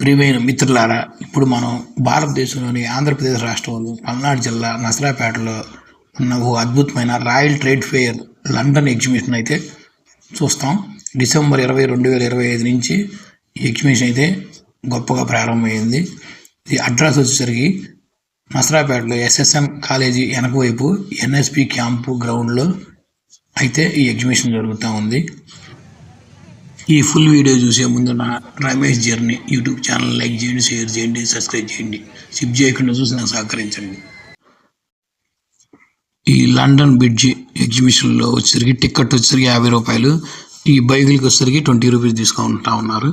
ప్రియమైన మిత్రులారా ఇప్పుడు మనం భారతదేశంలోని ఆంధ్రప్రదేశ్ రాష్ట్రంలో పల్నాడు జిల్లా నసరాపేటలో ఉన్న ఓ అద్భుతమైన royal trade fair London exhibition అయితే చూస్తాం. డిసెంబర్ ఇరవై రెండు వేల ఇరవై ఐదు నుంచి ఈ ఎగ్జిబిషన్ అయితే గొప్పగా ప్రారంభమైంది. ఈ అడ్రస్ వచ్చేసరికి నసరాపేటలో ఎస్ఎస్ఎన్ కాలేజీ వెనక వైపు ఎన్ఎస్పి క్యాంపు గ్రౌండ్లో అయితే ఈ ఎగ్జిబిషన్ జరుగుతూ ఉంది. ఈ ఫుల్ వీడియో చూసే ముందు నా Ramesh journey YouTube channel like చేయండి షేర్ చేయండి సబ్స్క్రైబ్ చేయండి. సిప్ చేయకుండా చూసి నాకు సహకరించండి. ఈ లండన్ బ్రిడ్జ్ ఎగ్జిబిషన్లో వచ్చేసరికి టికెట్ వచ్చేసరికి యాభై రూపాయలు ఈ బైకులకి వచ్చేసరికి ట్వంటీ రూపీస్ తీసుకుంటా ఉన్నారు.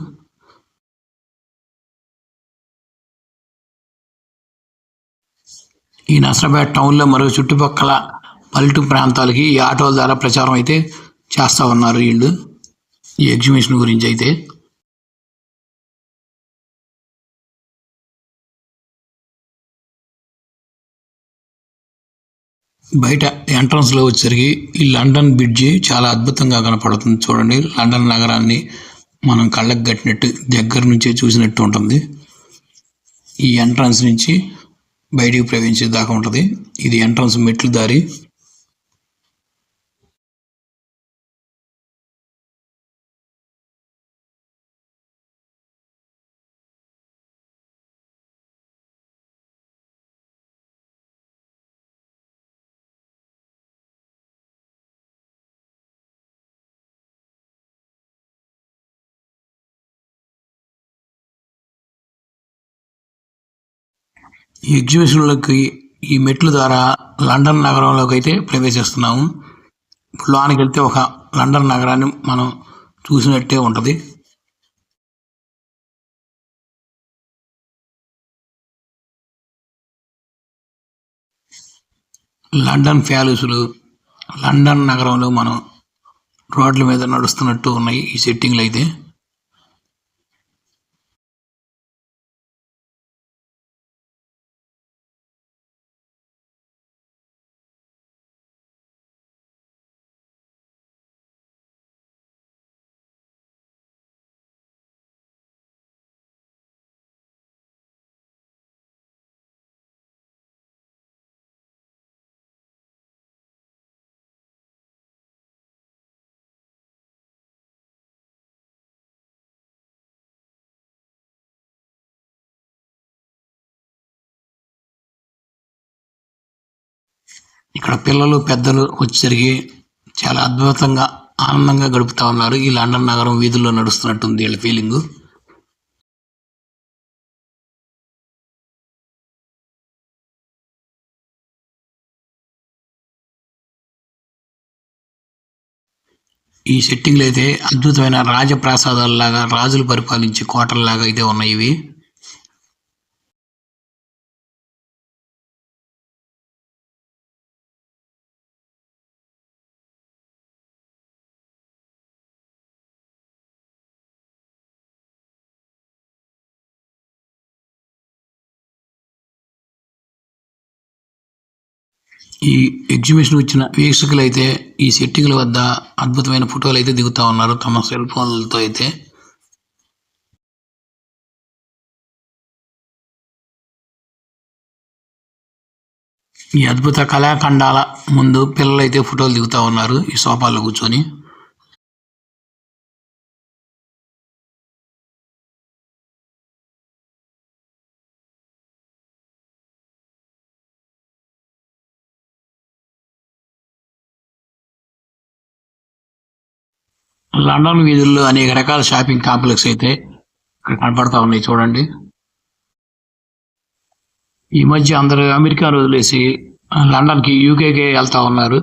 ఈ నసరాబాద్ టౌన్లో మరియు చుట్టుపక్కల పల్లెటూరు ప్రాంతాలకి ఈ ఆటోల ద్వారా ప్రచారం అయితే చేస్తూ ఉన్నారు వీళ్ళు. ఈ ఎగ్జిబిషన్ గురించి అయితే బయట ఎంట్రన్స్లో వచ్చేసరికి ఈ లండన్ బ్రిడ్జి చాలా అద్భుతంగా కనపడుతుంది చూడండి. లండన్ నగరాన్ని మనం కళ్ళకు కట్టినట్టు దగ్గర నుంచే చూసినట్టు ఉంటుంది. ఈ ఎంట్రన్స్ నుంచి బయటికి ప్రవేశించే దాకా ఉంటుంది. ఇది ఎంట్రన్స్ మెట్లు దారి. ఈ ఎగ్జిబిషన్లోకి ఈ మెట్ల ద్వారా లండన్ నగరంలోకి అయితే ప్రవేశిస్తున్నాము. ఇప్పుడు లోనికి వెళ్తే ఒక లండన్ నగరాన్ని మనం చూసినట్టే ఉంటుంది. లండన్ ప్యాలెస్లు లండన్ నగరంలో మనం రోడ్ల మీద నడుస్తున్నట్టు ఉన్నాయి ఈ సెట్టింగ్లు అయితే ఇక్కడ పిల్లలు పెద్దలు వచ్చేసరికి చాలా అద్భుతంగా ఆనందంగా గడుపుతా ఉన్నారు. ఈ లండన్ నగరం వీధుల్లో నడుస్తున్నట్టుంది వీళ్ళ ఫీలింగ్ ఈ సెట్టింగ్లు అయితే అద్భుతమైన రాజప్రాసాదాలలాగా రాజులు పరిపాలించే కోటల్లాగా అయితే ఉన్నాయి ఇవి. ఈ ఎగ్జిబిషన్ వచ్చిన వీక్షకులు అయితే ఈ సెట్టింగ్ల వద్ద అద్భుతమైన ఫోటోలు అయితే దిగుతా ఉన్నారు. తమ సెల్ ఫోన్లతో అయితే. ఈ అద్భుత కళాఖండాల ముందు పిల్లలు అయితే ఫోటోలు దిగుతా ఉన్నారు. ఈ సోఫాల్లో కూర్చొని. లండన్ వీధుల్లో అనేక రకాల షాపింగ్ కాంప్లెక్స్ అయితే ఇక్కడ కనపడతా ఉన్నాయి. చూడండి. ఈ మధ్య అందరూ అమెరికా వదిలేసి లండన్కి యూకేకి వెళ్తా ఉన్నారు.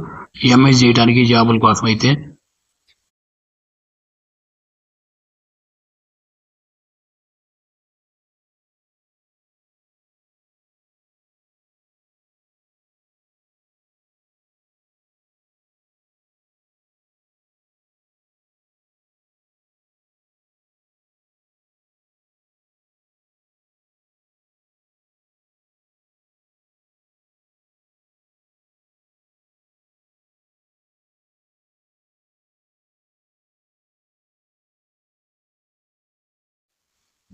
ఎంఎస్ చేయడానికి జాబుల కోసం అయితే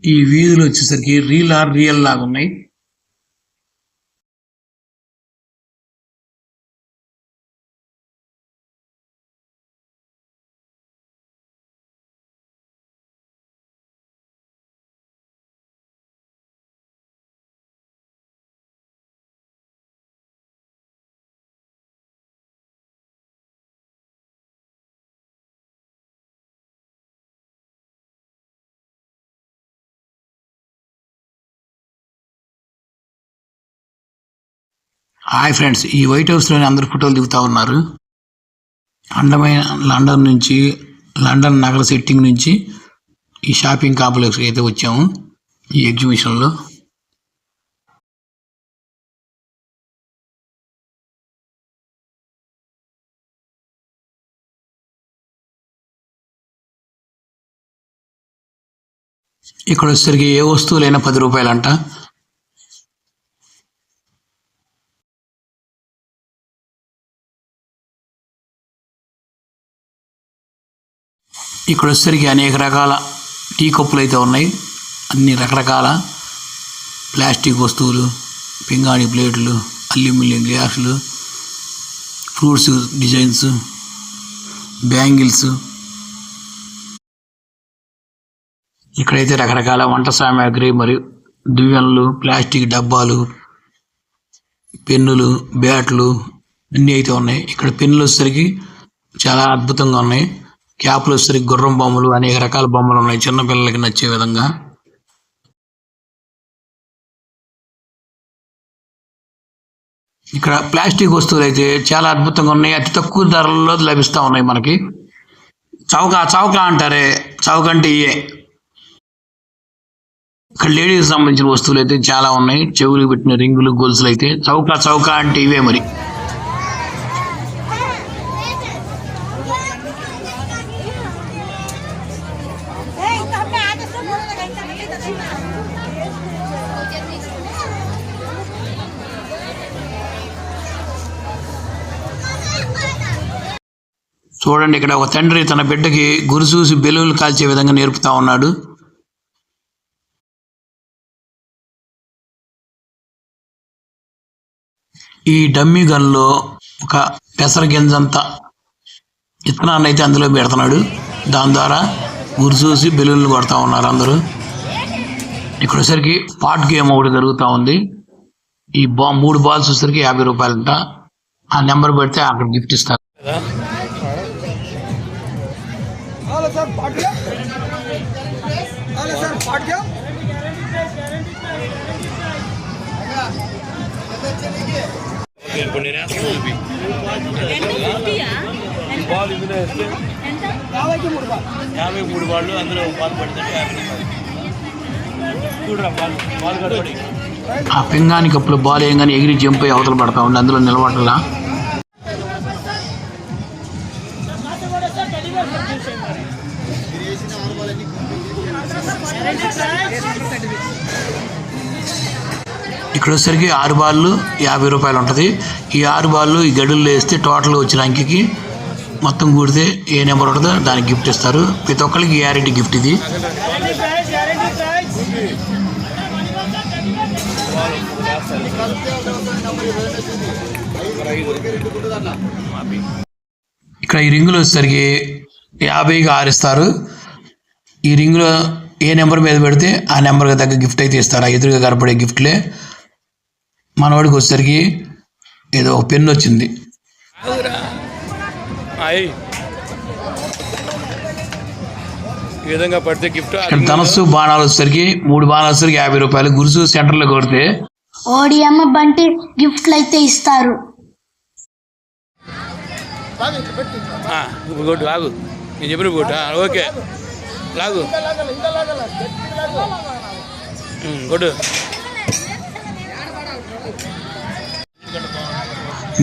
ఈ వీధులు వచ్చేసరికి రీల్ ఆర్ రియల్ లాగా ఉన్నాయి హాయ్ ఫ్రెండ్స్ ఈ వైట్ హౌస్లోని అందరు ఫోటోలు దిగుతూ ఉన్నారు. అండమైన లండన్ నుంచి లండన్ నగర సెట్టింగ్ నుంచి ఈ షాపింగ్ కాంప్లెక్స్కి అయితే వచ్చాము ఈ ఎగ్జిబిషన్లో ఇక్కడ వచ్చేసరికి ఏ వస్తువులైనా పది రూపాయలంట. ఇక్కడ వచ్చేసరికి అనేక రకాల టీ కప్పులు అయితే ఉన్నాయి. అన్ని రకరకాల ప్లాస్టిక్ వస్తువులు పింగాణి ప్లేట్లు అల్యూమినియం గ్లాసులు ఫ్రూట్స్ డిజైన్స్ బ్యాంగిల్స్. ఇక్కడైతే రకరకాల వంట సామాగ్రి మరియు దువ్వెనలు ప్లాస్టిక్ డబ్బాలు పెన్నులు బ్యాట్లు అన్నీ అయితే ఉన్నాయి. ఇక్కడ పెన్నులు వచ్చేసరికి చాలా అద్భుతంగా ఉన్నాయి. క్యాప్లు వచ్చేసరికి గుర్రం బొమ్మలు అనేక రకాల బొమ్మలు ఉన్నాయి. చిన్నపిల్లలకి నచ్చే విధంగా. ఇక్కడ ప్లాస్టిక్ వస్తువులు అయితే చాలా అద్భుతంగా ఉన్నాయి. అతి తక్కువ ధరల్లో లభిస్తూ ఉన్నాయి మనకి. చౌక చౌక అంటారే. చౌక అంటే ఇయే. ఇక్కడ లేడీస్ సంబంధించిన వస్తువులు అయితే చాలా ఉన్నాయి. చెవులు పెట్టిన రింగులు గొలుసులు అయితే చౌక చౌక అంటే ఇవే మరి. చూడండి ఇక్కడ ఒక తండ్రి తన బిడ్డకి గురి చూసి బెలూన్లు కాల్చే విధంగా నేర్పుతా ఉన్నాడు. ఈ డమ్మీ గన్లో ఒక పెసర గింజంత ఇత్తనాన్ని అయితే అందులో పెడుతున్నాడు. దాని ద్వారా గురి చూసి బెలూన్లు కొడతా ఉన్నారు అందరూ. ఇక్కడ వచ్చేసరికి పాట్ గేమ్ ఒకటి జరుగుతూ ఉంది. ఈ బా మూడు బాల్స్ వచ్చేసరికి యాభై రూపాయలంట. ఆ నెంబర్ పెడితే అక్కడ గిఫ్ట్ ఇస్తారు. హలో సార్ పాట్ గయా సార్ పాట్ ఇప్పుడు నేను బాల్ ఇందులో వేస్తే యాభై మూడు బాళ్ళు అందులో బాల్ పడితే యాభై చూడరా బాల్ బాల్ కనపడి ఆ పింగాని కప్పులో బాల్ వేయంగానే ఎగిరి జంప్ అయ్యి అవతల పడతా ఉండి అందులో నిలబడాలా? ఇక్కడ వచ్చేసరికి ఆరు బాళ్ళు యాభై రూపాయలు ఉంటుంది. ఈ ఆరు బాళ్ళు ఈ గడులు వేస్తే టోటల్ వచ్చిన అంకెకి మొత్తం కూడితే ఏ నెంబర్ ఉంటుందో దానికి గిఫ్ట్ ఇస్తారు. ప్రతి ఒక్కరికి గ్యారెంటీ గిఫ్ట్ ఇది? ఇక్కడ ఈ రింగులు వచ్చేసరికి యాభైకి ఆరు ఇస్తారు. ఈ రింగులో ఏ నెంబర్ మీద పెడితే ఆ నెంబర్కి తగ్గ గిఫ్ట్ అయితే ఇస్తారు ఆ ఎదురుగా కనపడే గిఫ్ట్లే. మనవాడికి వచ్చేసరికి ఏదో ఒక పెన్ను వచ్చింది. అయ్యి ఈ విధంగా పడితే గిఫ్ట్ ఇక్కడ ధనస్సు బాణాలు వచ్చేసరికి మూడు బాణాలు వచ్చేసరికి యాభై రూపాయలు. గురుసు సెంటర్లో కొడితే ఓడియమ్మ బంటి గిఫ్ట్లు అయితే ఇస్తారు. నేను చెప్పిన ఓకే. లాగు.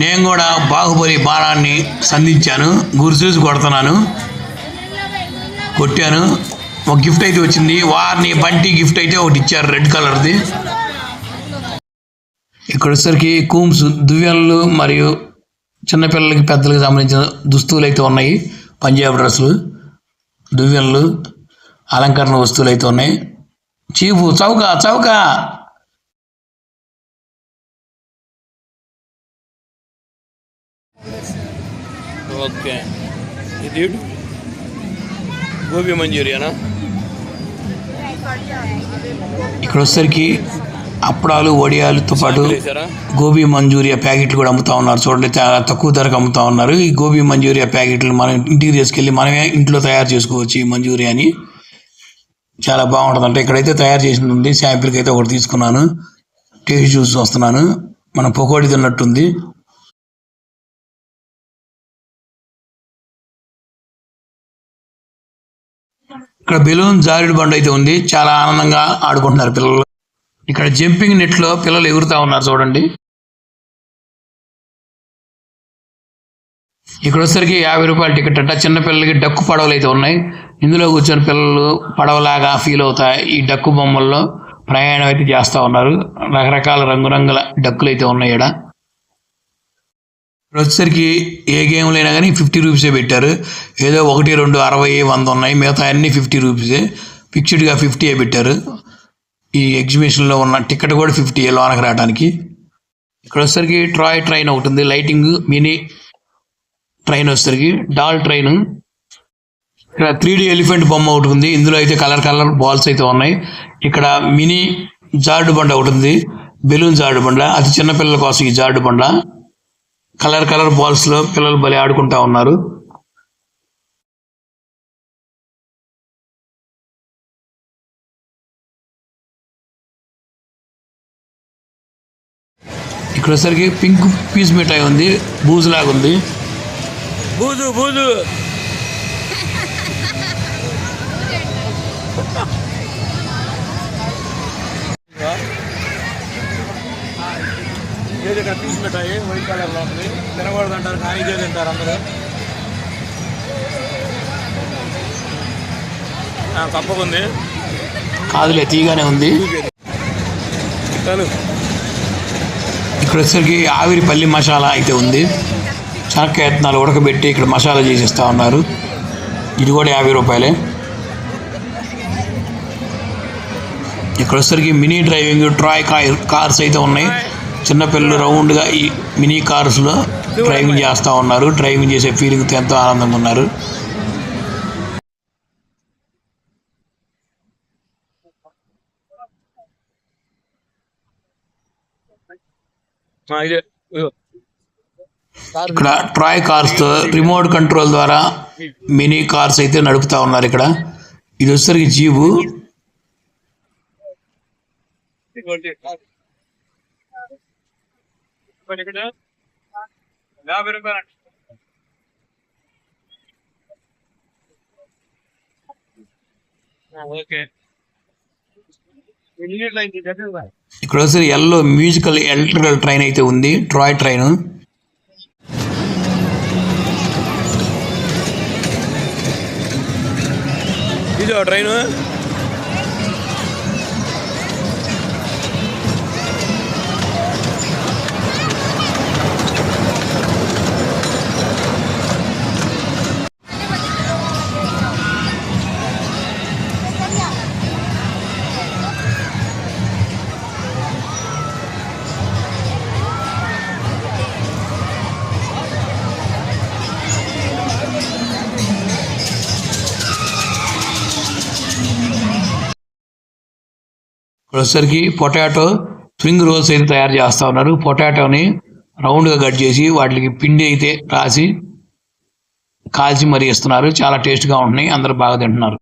నేను కూడా బాహుబలి బాణాన్ని సంధించాను గురుసూసి కొడుతున్నాను. కొట్టాను. ఒక గిఫ్ట్ అయితే వచ్చింది. వారిని బంటి గిఫ్ట్ అయితే ఒకటి ఇచ్చారు రెడ్ కలర్ది. ఇక్కడ వచ్చేసరికి కూమ్స్ దువ్యాలు మరియు చిన్నపిల్లలకి పెద్దలకి సంబంధించిన దుస్తువులు అయితే ఉన్నాయి. పంజాబ్ డ్రెస్సులు దువ్వెనలు అలంకరణ వస్తువులు అయితే ఉన్నాయి. చీపు చౌక చౌక! ఓకే. ఇది. గోబీ మంచూరియానా ఇక్కడ వచ్చేసరికి అప్పడాలు వడియాలతో పాటు గోబీ మంచూరియా ప్యాకెట్లు కూడా అమ్ముతా ఉన్నారు. చూడండి చాలా తక్కువ ధరకు అమ్ముతా ఉన్నారు. ఈ గోబీ మంచూరియా ప్యాకెట్లు మనం ఇంటికి తీసుకెళ్ళి మనమే ఇంట్లో తయారు చేసుకోవచ్చు ఈ మంచూరియాని చాలా బాగుంటుంది అంటే ఇక్కడైతే తయారు చేసింది ఉంది. శాంపిల్కి అయితే ఒకటి తీసుకున్నాను. టేస్ట్ చూసి వస్తున్నాను. మనం పకోడీ తిన్నట్టుంది. ఇక్కడ బెలూన్ జారుడు బండ అయితే ఉంది. చాలా ఆనందంగా ఆడుకుంటున్నారు పిల్లలు. ఇక్కడ జంపింగ్ నెట్లో పిల్లలు ఎగురుతా ఉన్నారు చూడండి. ఇక్కడ వచ్చేసరికి యాభై రూపాయల టికెట్ అంట. చిన్న పిల్లలకి డక్కు పడవలు అయితే ఉన్నాయి. ఇందులో కూర్చొని పిల్లలు పడవలాగా ఫీల్ అవుతాయి. ఈ డక్కు బొమ్మల్లో ప్రయాణం అయితే చేస్తూ ఉన్నారు. రకరకాల రంగురంగుల డక్కులు అయితే ఉన్నాయి ఇక్కడ ఇప్పుడు వచ్చేసరికి ఏ గేమ్లో అయినా కానీ ఫిఫ్టీ రూపీసే పెట్టారు. ఏదో ఒకటి రెండు అరవై వంద ఉన్నాయి. మిగతా అన్నీ ఫిఫ్టీ రూపీసే ఫిక్స్డ్గా ఫిఫ్టీయే పెట్టారు. ఈ ఎగ్జిబిషన్లో ఉన్న టికెట్ కూడా ఫిఫ్టీ లోనకి రావడానికి ఇక్కడ వచ్చేసరికి ట్రాయ్ ట్రైన్ ఒకటి ఉంది. లైటింగ్ మినీ ట్రైన్ వచ్చేసరికి. డాల్ ట్రైన్ ఇక్కడ త్రీ డి ఎలిఫెంట్ బొమ్మ ఒకటి ఉంది. ఇందులో అయితే కలర్ కలర్ బాల్స్ అయితే ఉన్నాయి. ఇక్కడ మినీ జారుడు బండ ఒకటి ఉంది. బెలూన్ జారుడు బండ. అది చిన్నపిల్లల కోసం ఈ జారుడు బండ. కలర్ కలర్ బాల్స్లో పిల్లలు భలే ఆడుకుంటా ఉన్నారు. ఇక్కడ వచ్చేసరికి పింక్ పీస్ మిఠాయి ఉంది బూజు లాగా ఉంది. బూజు బూజు. పీస్ మిఠాయి వైట్ కలర్లో ఉంది తినకూడదు అంటారు కానీ ఇదే తింటారు అందరూ. తప్పకుంది. కాదులే తీగానే ఉంది. ఇక్కడ వచ్చేసరికి ఆవిరి పల్లి మసాలా అయితే ఉంది. శనక్కాయ విత్తనాలు ఉడకబెట్టి ఇక్కడ మసాలా చేసిస్తా ఉన్నారు. ఇది కూడా యాభై రూపాయలే. ఇక్కడ వచ్చేసరికి mini driving toy car cars అయితే ఉన్నాయి. చిన్నపిల్లలు రౌండ్గా ఈ మినీ కార్స్లో డ్రైవింగ్ చేస్తూ ఉన్నారు. డ్రైవింగ్ చేసే ఫీలింగ్ ఎంతో ఆనందంగా ఉన్నారు. ఇక్కడ ట్రాయ్ కార్స్తో రిమోట్ కంట్రోల్ ద్వారా మినీ కార్స్ అయితే నడుపుతా ఉన్నారు ఇక్కడ. ఇది వచ్చేసరికి జీబు. ఇక్కడ. యాభై రూపాయలు ఓకే ఇక్కడ వచ్చేసరి ఎల్లో మ్యూజికల్ ఎలక్ట్రికల్ ట్రైన్ అయితే ఉంది ట్రాయ్ ట్రైన్ ఇది ట్రైన్ వచ్చేసరికి పొటాటో స్ప్రింగ్ రోల్స్ అయితే తయారు చేస్తా ఉన్నారు? పొటాటోని రౌండ్గా కట్ చేసి వాటికి పిండి అయితే రాసి కాల్చి మరీ ఇస్తున్నారు. చాలా టేస్ట్గా ఉంటున్నాయి. అందరూ బాగా తింటున్నారు.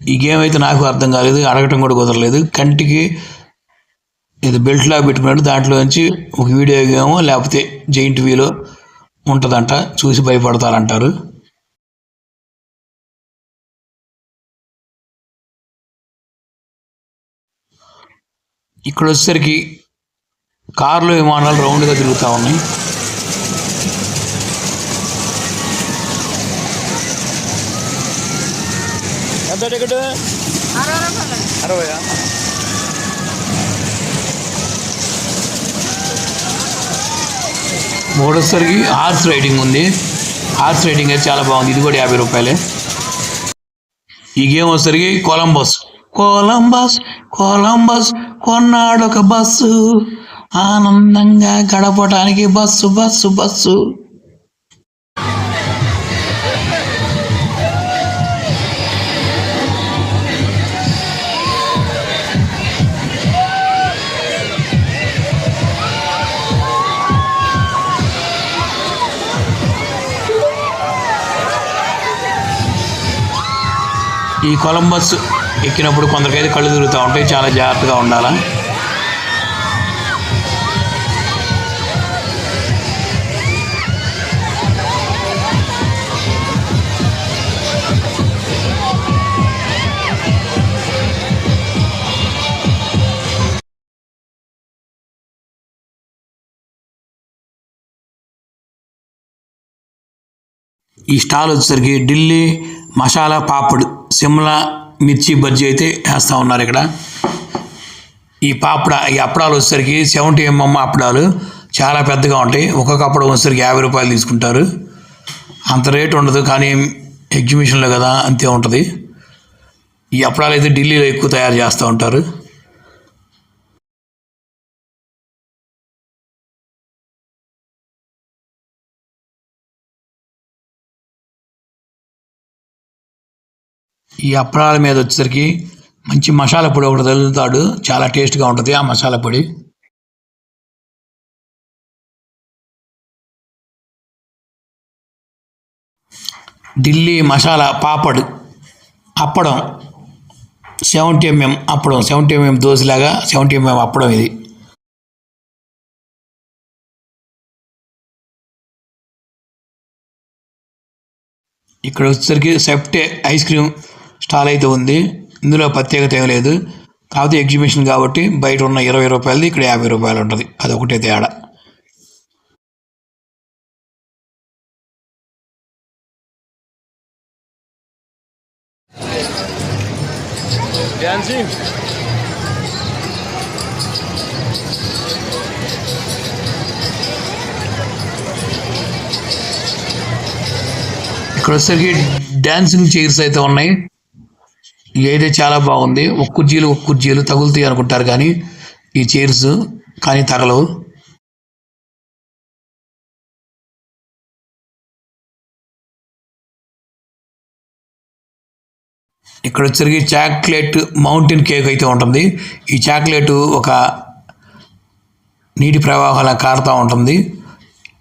ఈ గేమ్ అయితే నాకు అర్థం కాలేదు. అడగటం కూడా కుదరలేదు. కంటికి ఇది బెల్ట్ లాగా పెట్టుకున్నాడు. దాంట్లో నుంచి ఒక వీడియో గేమ్ లేకపోతే జైంట్ వీలో ఉంటుందంట. చూసి భయపడతారంటారు. ఇక్కడ వచ్చేసరికి కార్లు విమానాలు రౌండ్గా తిరుగుతూ ఉన్నాయి. ఎంత టికెట్? అరవయా? మూడోసరికి హార్స్ రైడింగ్ ఉంది. హార్స్ రైడింగ్ అయితే చాలా బాగుంది. ఇది కూడా యాభై రూపాయలే. ఈ గేమ్ వచ్చేసరికి కొలంబస్. కొలంబస్ కొలంబస్ కొన్నాడు ఒక బస్సు. ఆనందంగా గడపడానికి బస్సు బస్సు బస్సు. ఈ కొలంబస్ ఎక్కినప్పుడు కొందరికైతే కళ్ళు తిరుగుతూ ఉంటాయి. చాలా జాగ్రత్తగా ఉండాలా? ఈ స్టాల్ వచ్చేసరికి ఢిల్లీ మసాలా పాపడ్ సిమ్లా మిర్చి బజ్జీ అయితే వేస్తూ ఉన్నారు ఇక్కడ. ఈ పాపడ ఈ అప్పడాలు వచ్చేసరికి సెవెంటీ ఎంఎం అప్పడాలు చాలా పెద్దగా ఉంటాయి. ఒక్కొక్క అప్పడం వచ్చేసరికి యాభై రూపాయలు తీసుకుంటారు. అంత రేట్ ఉండదు కానీ ఎగ్జిబిషన్లో కదా అంతే ఉంటుంది. ఈ అప్పడాలు అయితే ఢిల్లీలో ఎక్కువ తయారు చేస్తూ ఉంటారు. ఈ అప్పడాల మీద వచ్చేసరికి మంచి మసాలా పొడి ఒకటి తగులుతాడు. చాలా టేస్ట్గా ఉంటుంది ఆ మసాలా పొడి. ఢిల్లీ మసాలా పాపడ్ అప్పడం. సెవెంటీ ఎంఎం అప్పడం. సెవెంటీ ఎంఎం దోశలాగా సెవెంటీ ఎంఎం అప్పడం ఇది. ఇక్కడ వచ్చేసరికి సెఫ్టే ఐస్ క్రీమ్ స్టాల్ అయితే ఉంది. ఇందులో ప్రత్యేకత ఏం లేదు. కాకపోతే ఎగ్జిబిషన్ కాబట్టి బయట ఉన్న ఇరవై రూపాయలది ఇక్కడ యాభై రూపాయలు ఉంటుంది. అది ఒకటే తేడా. ఇక్కడ వచ్చేసరికి డ్యాన్సింగ్ చైర్స్ అయితే ఉన్నాయి. ఇదైతే అయితే చాలా బాగుంది. ఒక కుర్చీలు ఒక కుర్చీలు తగులుతాయి అనుకుంటారు కానీ ఈ చైర్స్ కానీ తగలవు. ఇక్కడ వచ్చరికి చాక్లెట్ మౌంటైన్ కేక్ అయితే ఉంటుంది. ఈ చాక్లెట్ ఒక నీటి ప్రవాహాల కారుతూ ఉంటుంది.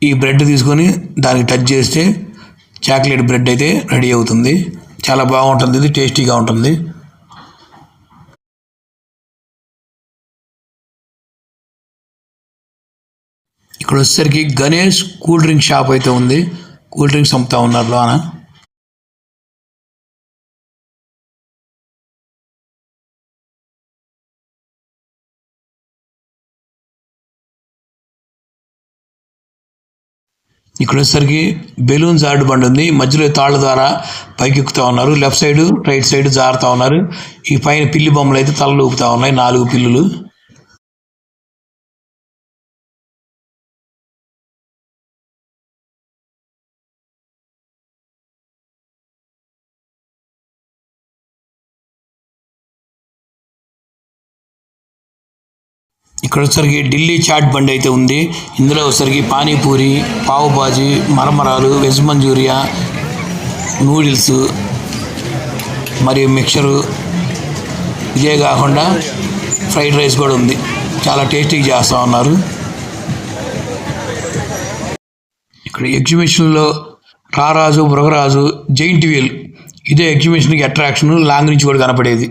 ఈ బ్రెడ్ తీసుకొని దానికి టచ్ చేస్తే చాక్లెట్ బ్రెడ్ అయితే రెడీ అవుతుంది. చాలా బాగుంటుంది ఇది టేస్టీగా ఉంటుంది. ఇక్కడ వచ్చేసరికి గణేష్ కూల్ డ్రింక్ షాప్ అయితే ఉంది. కూల్ డ్రింక్స్ అమ్ముతా ఉన్నారు లోన. ఇక్కడ వచ్చేసరికి బెలూన్ జారుడు బండి ఉంది. మధ్యలో తాళ్ళ ద్వారా పైకి ఎక్కుతా ఉన్నారు. లెఫ్ట్ సైడ్ రైట్ సైడ్ జారుతా ఉన్నారు. ఈ పైన పిల్లి బొమ్మలు అయితే తలలు ఊపుతా ఉన్నాయి. నాలుగు పిల్లులు. ఇక్కడ వచ్చరికి ఢిల్లీ చాట్ బండి అయితే ఉంది. ఇందులో వచ్చరికి పానీపూరి పావుబాజీ మరమరాలు వెజ్ మంచూరియా నూడిల్స్ మరియు మిక్చరు ఇదే కాకుండా ఫ్రైడ్ రైస్ కూడా ఉంది. చాలా టేస్టీగా చేస్తూ ఉన్నారు. ఇక్కడ ఎగ్జిబిషన్లో రారాజు మృగరాజు జైంట్ వీల్ ఇదే ఎగ్జిబిషన్కి అట్రాక్షన్ లాంగ్ నుంచి కూడా కనపడేది.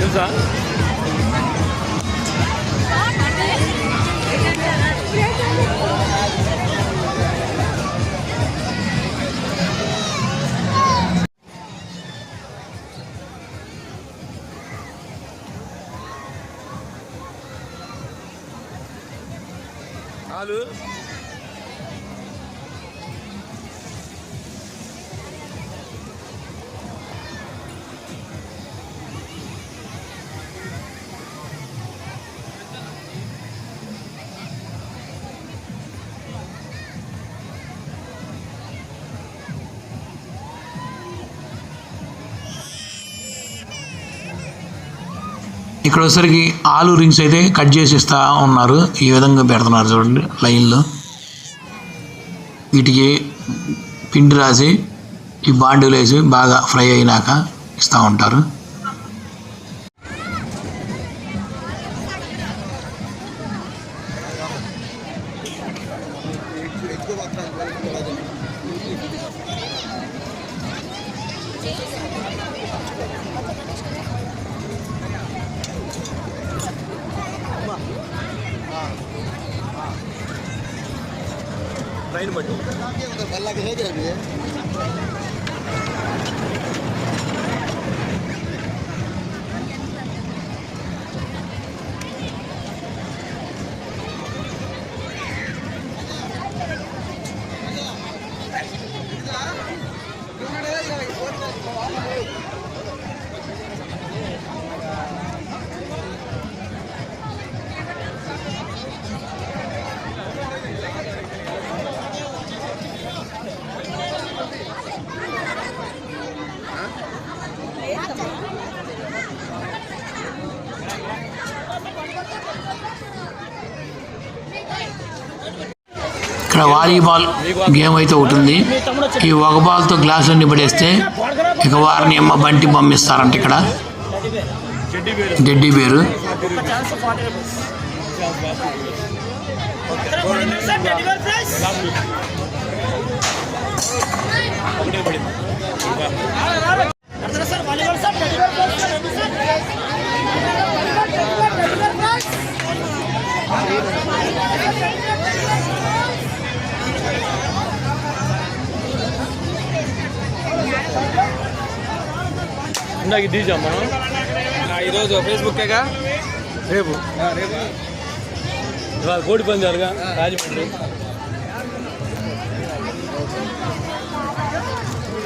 తెలుసా కాదు ఇక్కడ వచ్చేసరికి ఆలు రింగ్స్ అయితే కట్ చేసి ఇస్తా ఉన్నారు. ఈ విధంగా పెడుతున్నారు చూడండి లైన్లో. వీటికి పిండి రాసి ఈ బాండీలు వేసి బాగా ఫ్రై అయినాక ఇస్తూ ఉంటారు. ఇక్కడ వాలీబాల్ గేమ్ అయితే ఒకటి ఉంది. ఈ ఒక బాల్తో గ్లాసులు నిబడేస్తే ఇక వారిని అమ్మ బంటి పంపిస్తారంట ఇక్కడ. చెడ్డి పేరు. గడ్డి పేరు ఇందాక ఇది తీసాం మనం ఈరోజు ఫేస్బుక్కేగా? రేపు. ఇవాళ కోడి పందాలుగా రాజమండ్రి.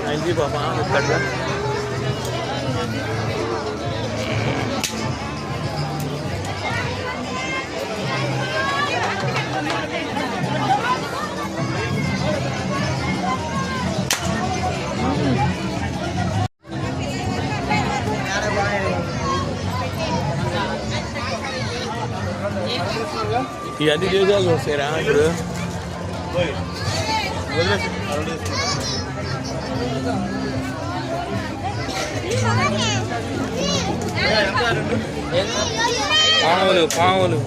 అయింది పాప ఇక్కడ. ఈ అన్ని దేశాలు వస్తాయిరా ఇప్పుడు పాములు పాములు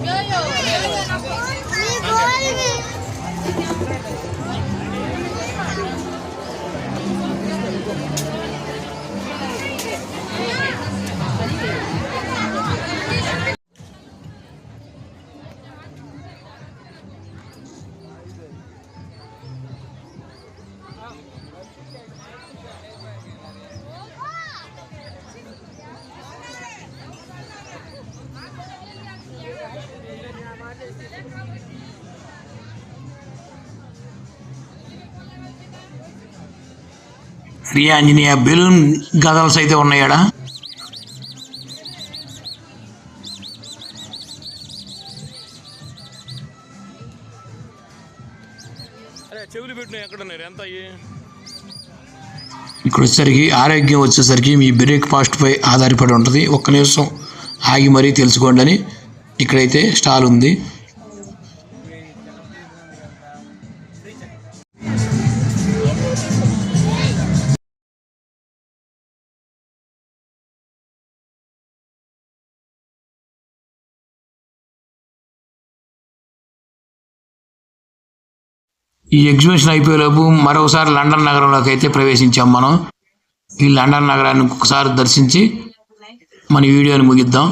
శ్రీ ఆంజనేయ బెలూన్ గదల్స్ అయితే ఉన్నాయడ? అరే చెవులు పెట్టిన ఎక్కడ ఉన్నారు? ఎంత అయ్యి? ఇక్కడ వచ్చేసరికి ఆరోగ్యం వచ్చేసరికి మీ బ్రేక్ఫాస్ట్ పై ఆధారపడి ఉంటుంది. ఒక్క నిమిషం ఆగి మరీ తెలుసుకోండి అని ఇక్కడైతే స్టాల్ ఉంది. ఈ ఎగ్జిబిషన్ అయిపోయేలోపు మరొకసారి లండన్ నగరంలోకి అయితే ప్రవేశించాం మనం. ఈ లండన్ నగరాన్ని ఒకసారి దర్శించి మన వీడియోని ముగిద్దాం.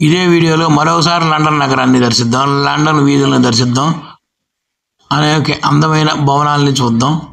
ఇదే వీడియోలో మరోసారి లండన్ నగరాన్ని దర్శిద్దాం లండన్ వీధులను దర్శిద్దాం. అనేక అందమైన భవనాలని చూద్దాం.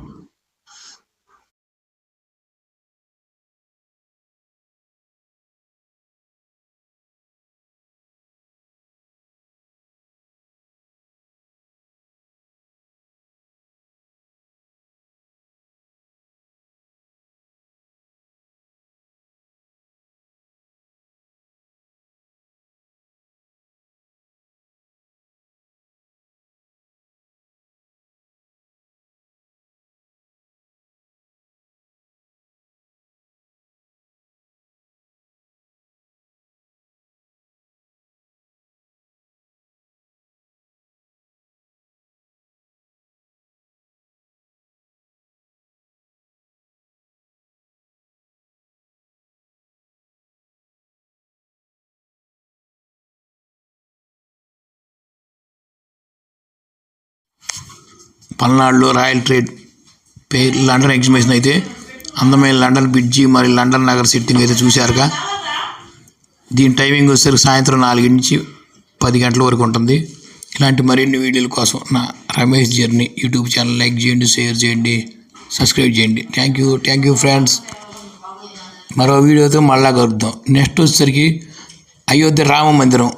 పల్నాడులో royal trade fair London exhibition అయితే అందమైన లండన్ బ్రిడ్జి మరియు లండన్ నగర సిట్టింగ్ అయితే చూశారుగా. దీని టైమింగ్ వచ్చేసరికి సాయంత్రం నాలుగు నుంచి పది గంటల వరకు ఉంటుంది. ఇలాంటి మరిన్ని వీడియోల కోసం నా Ramesh journey YouTube channel like చేయండి షేర్ చేయండి సబ్స్క్రైబ్ చేయండి. Thank you thank you friends మరో వీడియోతో మళ్ళా కలుద్దాం. నెక్స్ట్ వచ్చేసరికి అయోధ్య రామ మందిరం.